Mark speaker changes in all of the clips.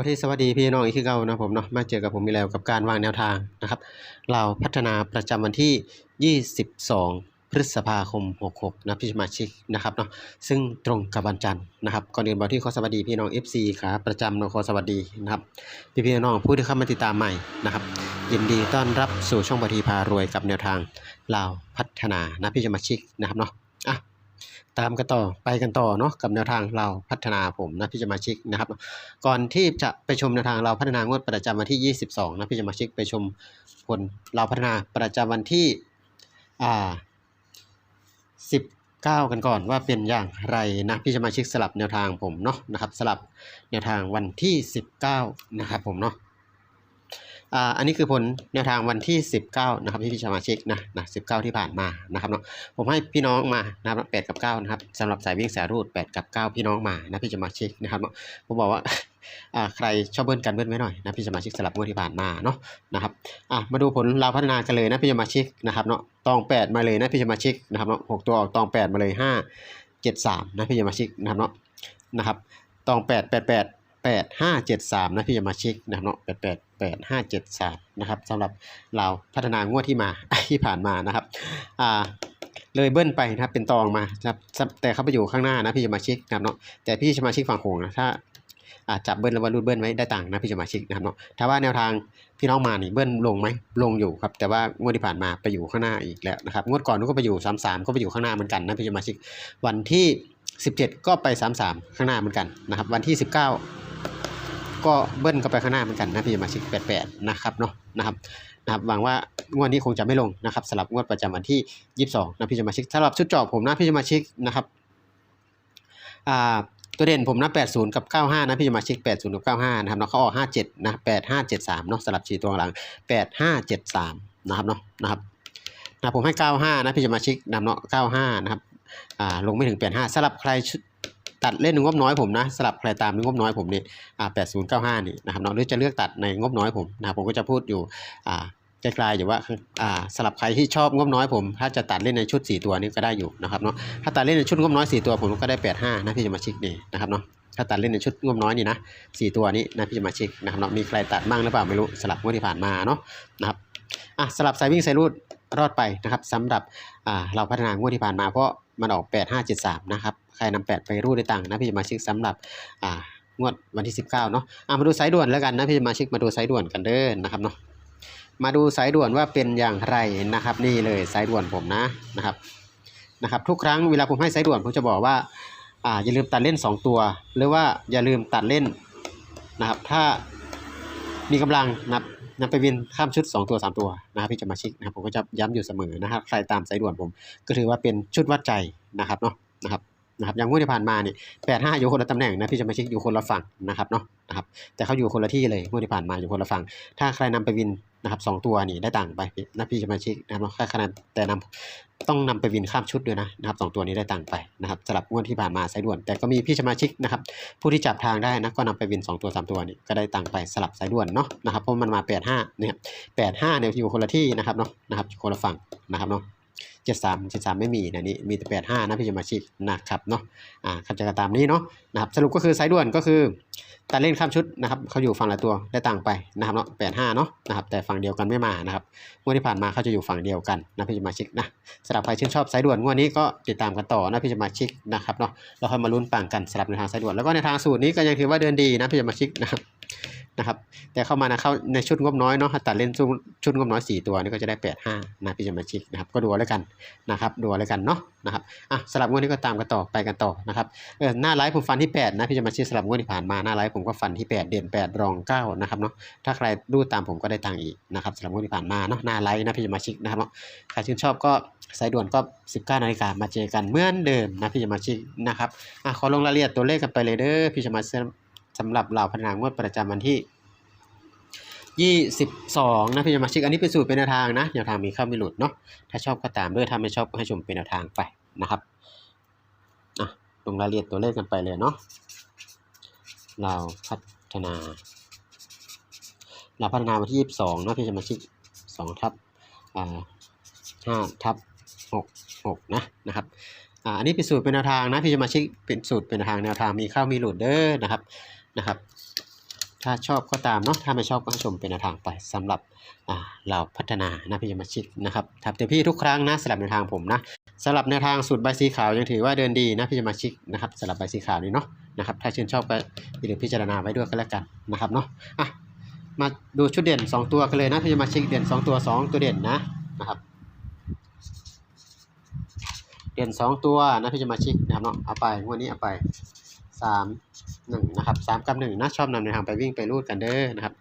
Speaker 1: วัสดีสวัสดีพี่น้องอีกคือเก่านะผมเนาะมาเจอกับผมอีกแล้วกับการวางแนวทางนะครับเราพัฒนาประจำวันที่ 22 พฤษภาคม 66 นะพี่สมาชิกนะครับเนาะซึ่งตรงกับวันจันทร์นะครับก่อนอื่นบอกที่ขอสวัสดีพี่น้อง FC ครับประจำเนาะขอสวัสดีนะครับพี่พี่น้องผู้ที่เข้ามาติดตามใหม่นะครับยินดีต้อนรับสู่ช่องบทีพารวยกับแนวทางเราพัฒนานะพี่สมาชิกนะครับเนาะ ตามกันต่อไปกันต่อเนาะกับแนวทางเราพัฒนาผมนะพี่สมาชิกนะครับ ก่อนที่จะไปชมแนวทางเราพัฒนางวดประจำวันที่ 22นะพี่สมาชิกไปชมผลเราพัฒนาประจำวันที่อ่า19 กันก่อนว่าเป็นอย่างไรนะพี่สมาชิกสลับแนวทางผมเนาะนะครับสลับแนวทางวันที่ 19 นะครับผมเนาะ อันนี้คือผลแนวทางวันที่ 19นะครับพี่พี่สมาชิกนะนะ19ที่ผ่านมานะครับเนาะผมให้พี่น้องมานะครับ8กับ9นะครับสำหรับสายวิ่งสายรูด8กับ 9 พี่น้องมานะพี่จะมาช็คนะครับเนาะผมบอกว่าอ่าใครชอบเบิ้ลกันเบิ้ลไว้หน่อยนะพี่จะมาช็คสลับงวดที่ผ่านมาเนาะนะครับอะมาดูผลเราพัฒนากันเลยนะพี่จะมาช็คนะครับเนาะตอง 8 มาเลยนะพี่จะมาช็คนะครับเนาะหกตัวออกตอง 8 มาเลย 5 7 3นะพี่จะมาช็คนะครับเนาะนะครับตอง 8 8 8 8 5 7 3นะพี่จะมาช็คนะครับเนาะ8 8 8 5 7 3นะครับสำหรับเราพัฒนางวดที่มาที่ผ่านมานะครับอ่าเลยเบิ้ลไปนะครับเป็นตองมาครับแต่เขาไปอยู่ข้างหน้านะพี่สมาชิกนะครับเนาะแต่พี่สมาชิกฝั่งโขงนะถ้าอาจับเบิ้ลแล้วว่ารูดเบิ้ลไว้ได้ตังค์นะพี่สมาชิกนะครับเนาะถ้าว่าแนวทางพี่น้องมานี่เบิ้ลลงไหมลงอยู่ครับแต่ว่างวดที่ผ่านมาไปอยู่ข้างหน้าอีกแล้วนะครับงวดก่อนนู้นก็ไปอยู่3 3ก็ไปอยู่ข้างหน้าเหมือนกันนะพี่สมาชิกวันที่ 17 ก็ไป 3 3 ข้างหน้าเหมือนกันนะครับวันที่ 19 ก็เบิ้ลก็ไปข้างหน้าเหมือนกันนะพี่สมาชิก88 นะครับเนาะนะครับนะครับหวังว่างวดนี้คงจะไม่ลงนะครับสำหรับงวดประจำวันที่ 22นะพี่สมาชิกสำหรับชุดจอบผมนะพี่สมาชิกนะครับอ่าตัวเด่นผมนะ80 กับ 95 นะพี่สมาชิก 80 กับ 95 นะครับเนาะเขาออก 57 นะ 8573 เนาะสลับ4ตัวหลัง 8573 นะครับเนาะนะครับนะผมให้ 95 นะพี่สมาชิกนำเนาะ 95 นะครับอ่าลงไม่ถึง 85สลับใคร ตัดเล่นงบน้อยผมนะสลับใครตามงบน้อยผมนี่อ่า8095นี่นะครับเนาะหรือจะเลือกตัดในงบน้อยผมนะครับผมก็จะพูดอยู่อ่าไกลๆอยู่ว่าอ่าสลับใครที่ชอบงบน้อยผม ถ้าจะตัดเล่นในชุด 4 ตัวนี้ก็ได้อยู่นะครับเนาะถ้าตัดเล่นในชุดงบน้อย 4 ตัวผมก็ได้ 85นะพี่จะมาชิกนี่นะครับเนาะถ้าตัดเล่นในชุดงบน้อยนี่นะ4ตัวนี้นะพี่จะมาชิกนะครับเนาะมีใครตัดบ้างหรือเปล่าไม่รู้สลับงวดที่ผ่านมาเนาะนะครับอะสลับสายวิ่งสายรูดรอดไปนะครับสำหรับอ่าเราพัฒนางวดที่ผ่านมาเพราะ มันออก 8573 นะครับ ใครนำ8ไปรูดได้ตังค์นะพี่จะมาชิกสำหรับอ่างวดวันที่ 19 เนาะอะมาดูสายด่วนแล้วกันนะพี่จะมาชิกมาดูสายด่วนกันเด้อนะครับเนาะมาดูสายด่วนว่าเป็นอย่างไรนะครับ นี่เลยสายด่วนผมนะนะครับนะครับทุกครั้งเวลาผมให้สายด่วนผมจะบอกว่าอ่าอย่าลืมตัดเล่น 2 ตัว หรือว่าอย่าลืมตัดเล่นนะครับถ้ามีกำลังนับ นำไปวินข้ามชุด 2 ตัว 3 ตัวนะครับพี่จะมาชิกนะครับผมก็จะย้ำอยู่เสมอนะครับใครตามสายด่วนผม ก็ถือว่าเป็นชุดวัดใจนะครับเนาะนะครับ นะครับอย่างงวดที่ผ่านมาเนี่ยแปดห้าอยู่คนละตำแหน่งนะพี่จะมาชิกอยู่คนละฝั่งนะครับเนาะนะครับแต่เขาอยู่คนละที่เลยงวดที่ผ่านมาอยู่คนละฝั่ง ถ้าใครนำไปวินนะครับสองตัวนี่ได้ตังค์ไปนะพี่สมาชิกนะครับแค่คะแนนแต่นำต้องนำไปวินข้ามชุดด้วยนะนะครับสองตัวนี้ได้ตังค์ไปนะครับสำหรับงวดที่ผ่านมาสายด่วน แต่ก็มีพี่สมาชิกนะครับผู้ที่จับทางได้นะก็นำไปวิน 2 ตัว3ตัวนี่ก็ได้ตังค์ไปสลับสายด่วนเนาะนะครับเพราะมันมา 85เนี่ย85เนี่ยอยู่คนละที่นะครับเนาะนะครับอยู่คนละฝั่งนะครับเนาะ 73 73 ไม่มีนะนี่มีแต่ 85 นะพี่สมาชิกนะครับเนาะอ่าเข้าใจกันตามนี้เนาะนะครับสรุปก็คือสายด่วนก็คือ ตัดเล่นข้ามชุดนะครับเขาอยู่ฝั่งละตัวได้ตังไปนะครับเนาะ85เนาะนะครับแต่ฝั่งเดียวกันไม่มานะครับงวดที่ผ่านมาเขาจะอยู่ฝั่งเดียวกันนะพี่สมาชิกนะสำหรับใครชื่นชอบสายด่วนงวดนี้ก็ติดตามกันต่อนะพี่สมาชิกนะครับเนาะเราค่อยมาลุ้นปังกันสำหรับในทางสายด่วนแล้วก็ในทางสูตรนี้ก็ยังถือว่าเดินดีนะพี่สมาชิกนะครับนะครับแต่เข้ามานะเข้าในชุดงบน้อยเนาะตัดเล่นชุดงบน้อย 4 ตัวนี่ก็จะได้ 85นะพี่สมาชิกนะครับก็ดูเอาแล้วกันนะครับดูเอาแล้วกันเนาะนะครับอะสลับงวดนี้ก็ตามกันต่อไปกันต่อนะครับเออหน้าไลฟ์ผมฟันที่ 8 นะพี่สมาชิกสลับงวดที่ผ่านมาหน้าไลฟ์ผมก็ฟันที่ 8 เด่น 8 รอง 9 นะครับเนาะถ้าใครดูตามผมก็ได้ตังอีกนะครับสลับงวดที่ผ่านมาเนาะหน้าไลฟ์นะพี่สมาชิกนะครับเนาะใครชื่นชอบก็สายด่วนก็ 19นาฬิกามาเจอกันเหมือนเดิมนะพี่สมาชิกนะครับอะขอลงรายละเอียดตัวเลขกันไปเลยเด้อพี่สมาชิกสำหรับเหล่าพนักงานงวดประจำวันที่ยี่สิบสองนะพี่สมาชิกอันนี้เป็นสูตรเป็นแนวทางนะแนวทางมีเข้ามีหลุดเนาะถ้าชอบก็ตามด้วยถ้าไม่ชอบก็ให้ชมเป็นแนวทางไปนะครับอะลงรายละเอียดตัวเลขกันไปเลยเนาะ เราพัฒนา เราพัฒนาวันที่ยี่สิบสองนะพี่สมาชิกสองทับอ่าห้าทับหกหกนะนะครับอ่าอันนี้เป็นสูตรเป็นแนวทางนะพี่สมาชิกเป็นสูตรเป็นแนวทางแนวทางมีเข้ามีหลุดเด้อนะครับนะครับ ถ้าชอบก็ตามเนาะถ้าไม่ชอบก็ชมเป็นแนวทางไปสำหรับอ่าเราพัฒนานะพี่สมาชิกนะครับทำเต็มที่ทุกครั้งนะสำหรับแนวทางผมนะ สำหรับแนวทางสูตรใบสีขาวยังถือว่าเดินดีนะพี่สมาชิกนะครับสำหรับใบสีขาวนี้เนาะนะครับถ้าชื่นชอบก็อย่าลืมพิจารณาไว้ด้วยก็แล้วกันนะครับเนาะอะมาดูชุดเด่น 2 ตัวกันเลยนะพี่สมาชิกเด่น 2 ตัว 2 ตัวเด่นนะนะครับ เด่น 2 ตัวนะพี่สมาชิกนะครับเนาะเอาไปงวดนี้เอาไปสามหนึ่งนะครับสามกับหนึ่งนะชอบนำในทางไปวิ่งไปรูดกันเด้อนะครับ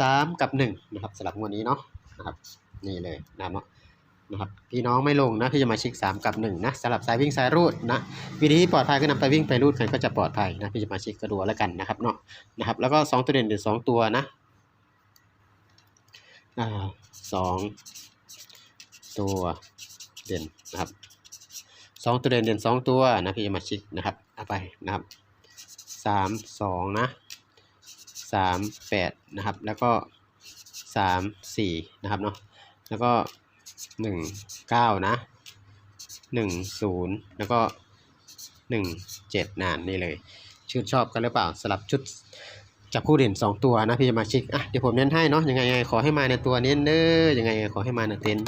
Speaker 1: สามกับหนึ่งนะครับสลับงวดนี้เนาะนะครับนี่เลยนะครับเนาะ นะครับพี่น้องไม่ลงนะพี่จะมาเช็คสามกับหนึ่งนะสลับสายวิ่งสายรูดนะวิธีที่ปลอดภัยก็นำไปวิ่งไปรูดกันก็จะปลอดภัยนะพี่จะมาเช็คกระดัวแล้วกันนะครับเนาะนะครับแล้วก็สองตัวเด่นเด่นสองตัวนะสองตัวเด่นนะครับสองตัวเด่นเด่นสองตัวนะพี่จะมาเช็คนะครับเอาไปนะครับสามสองนะสามแปดนะครับแล้วก็สามสี่นะครับเนาะแล้วก็ หนึ่งเก้านะหนึ่งศูนย์แล้วก็หนึ่งเจ็ดนานนี่เลย ชื่นชอบกันหรือเปล่าสลับชุดจับคู่เด่นสองตัวนะพี่สมาชิกอะเดี๋ยวผมเน้นให้เนาะยังไงยังไงขอให้มาในตัวเน้นเด้อยังไงขอให้มาในเต็น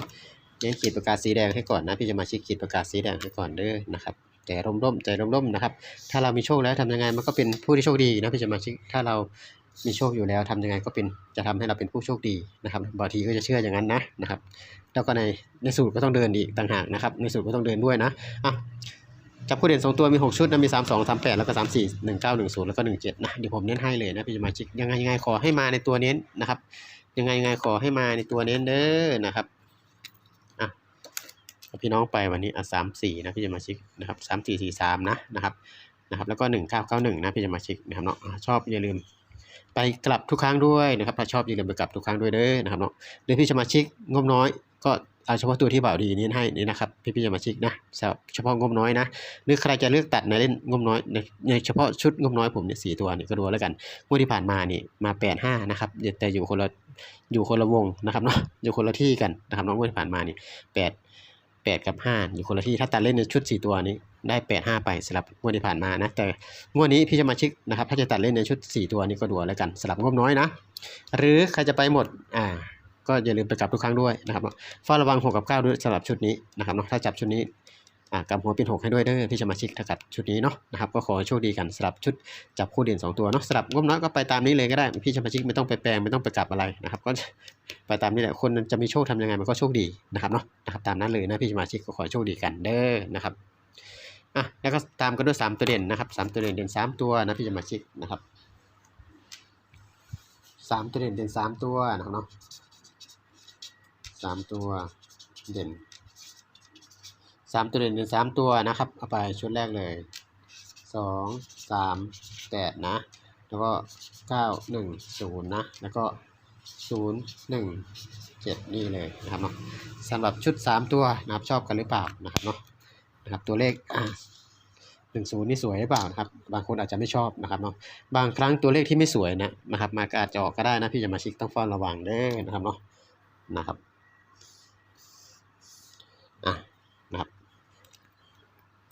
Speaker 1: เน้นขีดประกาศสีแดงให้ก่อนนะพี่สมาชิกขีดประกาศสีแดงให้ก่อนเด้อนะครับใจร่มๆใจร่มๆนะครับ ถ้าเรามีโชคแล้วทำยังไงมันก็เป็นผู้ที่โชคดีนะพี่สมาชิกถ้าเรา มีโชคอยู่แล้วทำยังไงก็เป็นจะทำให้เราเป็นผู้โชคดีนะครับบางทีก็จะเชื่ออย่างนั้นนะนะครับแล้วก็ในในสูตรก็ต้องเดินอีกต่างหากนะครับในสูตรก็ต้องเดินด้วยนะอะจับผู้เด่นสองตัวมี 6 ชุดนะมี 3 2 3 8 แล้วก็ 3 4 1 9 1 0 แล้วก็ 17 นะเดี๋ยวผมเน้นให้เลยนะพี่สมาชิกยังไงยังไงขอให้มาในตัวเน้นนะครับยังไงยังไงขอให้มาในตัวเน้นเด้อนะครับอะพี่น้องไปวันนี้อะสามสี่นะพี่สมาชิกนะครับสามสี่สี่สามนะนะครับนะครับแล้วก็1991นะพี่สมาชิกนะครับเนาะชอบอย่าลืม ไปกลับทุกครั้งด้วยนะครับ ถ้าชอบอย่าลืมไปกลับทุกครั้งด้วยเด้อนะครับเนาะหรือพี่สมาชิกงบน้อย ก็เอาเฉพาะตัวที่บ่าวดีนี้ให้นี่นะครับพี่พี่สมาชิกนะสำหรับเฉพาะงบน้อยนะหรือใครจะเลือกตัดในเล่นงบน้อยในในเฉพาะชุดงบน้อยผมเนี่ยสี่ตัวนี่ก็ดูแล้วกันงวดที่ผ่านมานี่มา85นะครับแต่อยู่คนละอยู่คนละวงนะครับเนาะอยู่คนละที่กันนะครับน้องงวดที่ผ่านมานี่8 8 กับ 5 อยู่คนละที่ถ้าตัดเล่นในชุด 4 ตัวนี้ได้ 85 ไปสลับงวดที่ผ่านมานะ แต่งวดนี้พี่จะมาชิกนะครับ ถ้าจะตัดเล่นในชุด 4 ตัวนี้ก็ดูแล้วกันสลับงบน้อยนะ หรือใครจะไปหมดอ่าก็อย่าลืมไปกลับทุกครั้งด้วยนะครับเฝ้าระวัง6กับ 9 ด้วยสลับชุดนี้นะครับเนาะถ้าจับชุดนี้ กำหัวเป็น6ให้ด้วยเด้อพี่จะมาชิกถ้ากัดชุดนี้เนาะนะครับก็ขอโชคดีกันสลับชุดจับคู่เด่น 2 ตัวเนาะสลับงบน้อยก็ไปตามนี้เลยก็ได้พี่จะมาชิกไม่ต้องไปแปลงไม่ต้องไปกลับอะไรนะครับก็ไปตามนี้แหละคนจะมีโชคทำยังไงมันก็โชคดีนะครับเนาะนะครับตามนั้นเลยนะพี่สมาชิกก็ขอโชคดีกันเด้อนะครับอะแล้วก็ตามกันด้วยสามตัวเด่นนะครับสามตัวเด่นเด่นสามตัวนะพี่จะมาชิกนะครับสามตัวเด่นเด่นสามตัวนะครับเนาะสามตัวเด่น สามตัวเด่นเด่นสามตัวนะครับเอาไปชุดแรกเลยสองสามแปดนะ แล้วก็เก้าหนึ่งศูนย์นะ แล้วก็ศูนย์หนึ่งเจ็ดนี่เลยนะครับเนาะสำหรับชุดสามตัวนะครับชอบกันหรือเปล่านะครับเนาะนะครับตัวเลขหนึ่งศูนย์นี่สวยหรือเปล่านะครับ บางคนอาจจะไม่ชอบนะครับเนาะบางครั้งตัวเลขที่ไม่สวยนะนะครับ มาก็อาจจะออกก็ได้นะพี่จะมาชิกต้องเฝ้าระวังเด้อนะครับเนาะนะครับอะนะครับ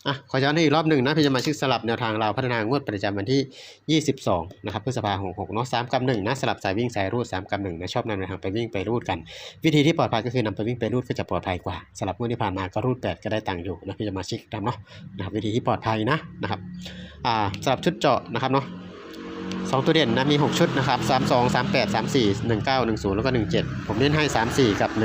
Speaker 1: อะขอย้อนให้อีกรอบหนึ่งนะพี่จะมาชิกสลับแนวทางเราพัฒนางวดประจำวันที่ 22 นะครับพฤษภาคม66เนาะ3กับ1นะสลับสายวิ่งสายรูด3กับ1นะชอบนำแนวทางไปวิ่งไปรูดกัน วิธีที่ปลอดภัยก็คือนำไปวิ่งไปรูดก็จะปลอดภัยกว่าสลับงวดที่ผ่านมาก็รูด8ก็ได้ตังค์อยู่นะพี่จะมาชิกทำเนาะนะครับวิธีที่ปลอดภัยนะนะครับอ่าสลับชุดเจาะนะครับเนาะสองตัวเด่นนะมี6ชุดนะครับ3 2 3 8 3 4 1 9 1 0 แล้วก็ 17 ผมเน้นให้ 3 4 กับ 1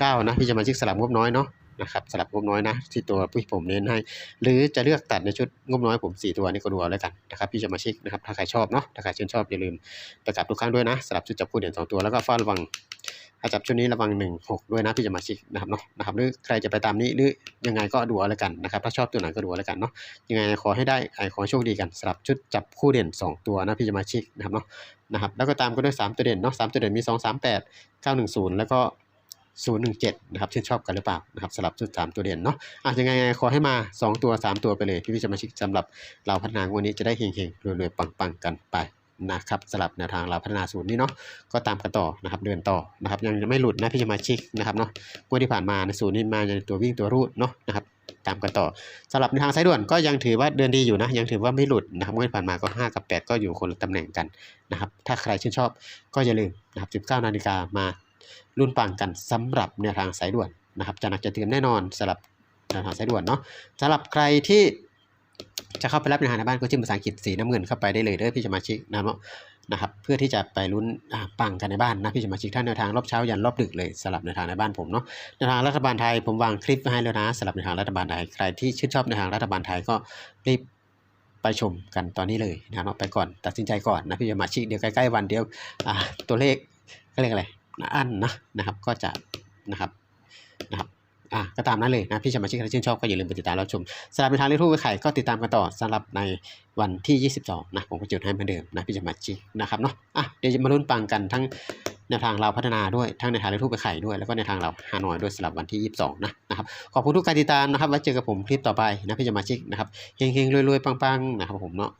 Speaker 1: 9 นะพี่จะมาชิกสลับงบน้อยเนาะ นะครับสลับงบน้อยนะที่ตัวพี่ผมเน้นให้ หรือจะเลือกตัดในชุดงบน้อยผม 4 ตัวนี่ก็ดูเอาแล้วกันนะครับพี่จะมาชิกนะครับถ้าใครชอบเนาะถ้าใครชื่นชอบอย่าลืมไปกลับทุกครั้งด้วยนะสลับชุดจับคู่เด่นสองตัวแล้วก็เฝ้าระวังถ้าจับชุดนี้ระวัง 1 6 ด้วยนะพี่จะมาชิกนะครับเนาะนะครับหรือใครจะไปตามนี้หรือยังไงก็ดูเอาแล้วกันนะครับถ้าชอบตัวไหนก็ดูเอาแล้วกันเนาะยังไงขอให้ได้ไอขอโชคดีกันสำหรับชุดจับคู่เด่น 2 ตัวนะพี่จะมาชิกนะครับเนาะนะครับแล้วก็ตามก็ด้วย 3 ตัวเด่นเนาะ3ตัวเด่นมี 2 3 8 9 1 0 แล้วก็ 017 นะครับชื่นชอบกันหรือเปล่านะครับสำหรับชุด3ตัวเด่นเนาะอะยังไงขอให้มา 2 ตัว 3 ตัวไปเลย พี่พี่จะมาชิกสำหรับเราพัฒนางวันนี้จะได้เฮงๆรวยๆปังๆกันไปนะครับสำหรับแนวทางเราพัฒนาศูนย์นี้เนาะก็ตามกันต่อนะครับเดินต่อนะครับยังไม่หลุดนะพี่จะมาชิกนะครับเนาะงวดที่ผ่านมาในศูนย์นี้มาในตัววิ่งตัวรูดเนาะนะครับตามกันต่อสำหรับในทางสายด่วนก็ยังถือว่าเดินดีอยู่นะ ยังถือว่าไม่หลุดนะครับเมื่อผ่านมาก็ 5 กับ 8 ก็อยู่คนละตำแหน่งกันนะครับถ้าใครชื่นชอบก็อย่าลืมนะครับ19นาฬิกามา ลุ้นปังกันสำหรับแนวทางสายด่วนนะครับจะหนักจะเตือนแน่นอนสำหรับแนวทางสายด่วนเนาะสำหรับใครที่จะเข้าไปรับในทาในบ้านก็จิ้มภาษาอังกฤษสีน้ำเงินเข้าไปได้เลยเด้อพี่สมาชิกนะเนาะนะครับเพื่อที่จะไปลุ้นปังกันในบ้านนะพี่สมาชิกท่านแนวทางรอบเช้ายันรอบดึกเลยสลับในวทางในบ้านผมเนาะแนวทางรัฐบาลไทยผมวางคลิปไว้ให้แล้วนะสลับในวทางรัฐบาลไทยใครที่ชื่นชอบในวทางรัฐบาลไทยก็รีบไปชมกันตอนนี้เลยนะเนาะไปก่อนตัดสินใจก่อนนะพี่สมาชิกเดี๋ยวใกล้ๆวันเดียวตัวเลขก็เรียกอะไร อันนะนะครับก็จะนะครับนะครับอะก็ตามนั้นเลยนะพี่สมาชิกที่ชื่นชอบก็อย่าลืมไปติดตามรับชมสำหรับในทางเลขทูปไข่ก็ติดตามกันต่อสำหรับในวันที่ 22 นะผมก็จุดให้เหมือนเดิมนะพี่สมาชิกนะครับเนาะอะเดี๋ยวจะมาลุ้นปังกันทั้งแนวทางเราพัฒนาด้วยทั้งในทางเลขทูปไปไข่ด้วยแล้วก็ในทางเราฮานอยด้วยสำหรับวันที่ 22 นะนะครับขอบคุณทุกการติดตามนะครับไว้เจอกับผมคลิปต่อไปนะพี่สมาชิกนะครับเฮงๆรวยๆปังๆนะครับผมเนาะ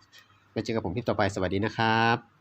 Speaker 1: ไว้เจอกับผมคลิปต่อไปสวัสดีนะครับ